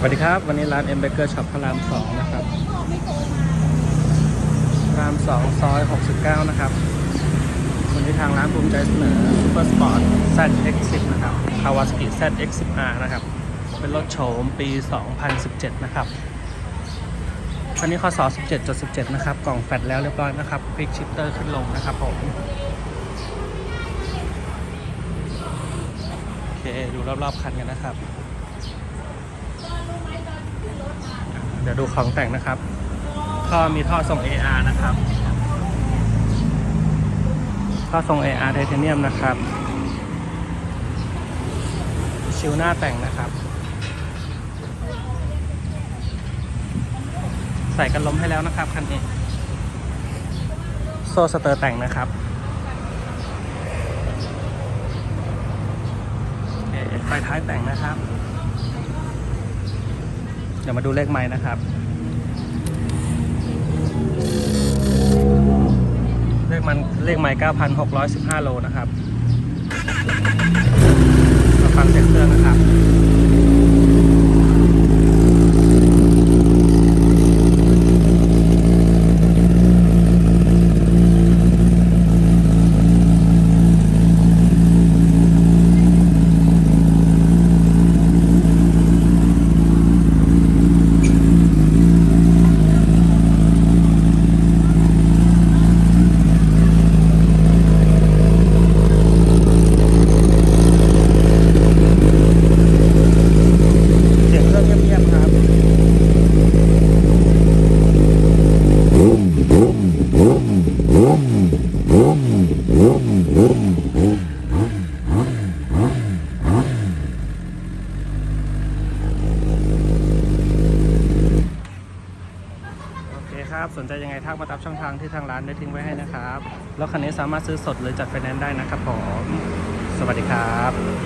สวัสดีครับ วันนี้ร้านเอ็มเบเกอร์ช็อปพระรามสองนะครับรามสองซอย 69 นะครับ วันนี้ทางร้านภูมิใจเสนอ Super Sport ZX10 นะครับ Kawasaki ZX10R นะครับ เป็นรถโฉมปี 2017 นะครับคันนี้ข้อสอ17.17 นะครับ กล่องแฟตแล้วเรียบร้อยนะครับคลิกชิปเตอร์ขึ้นลงนะครับผมโอเค ดูรอบๆคันกันนะครับ เดี๋ยวดูของแต่งนะครับ ท่อมีท่อทรง AR นะครับ ท่อทรง AR ไทเทเนียมนะครับ ชิวหน้าแต่งนะครับ ใส่กันลมให้แล้วนะครับคันนี้ โซ่สเตอร์แต่งนะครับโอเคไฟท้ายแต่งนะครับ ดี๋ยวมาดูเลขไม้นะครับ เลขมันเลขไม้9,615 โลนะครับมาฟังเสียงเครื่องนะครับ เสียงเครื่องเงียบๆครับ ครับ สนใจยังไงทักมาตามช่องทางที่ทางร้านได้ทิ้งไว้ให้นะครับ แล้วคันนี้สามารถซื้อสดหรือจัดไฟแนนซ์ได้นะครับผม สวัสดีครับ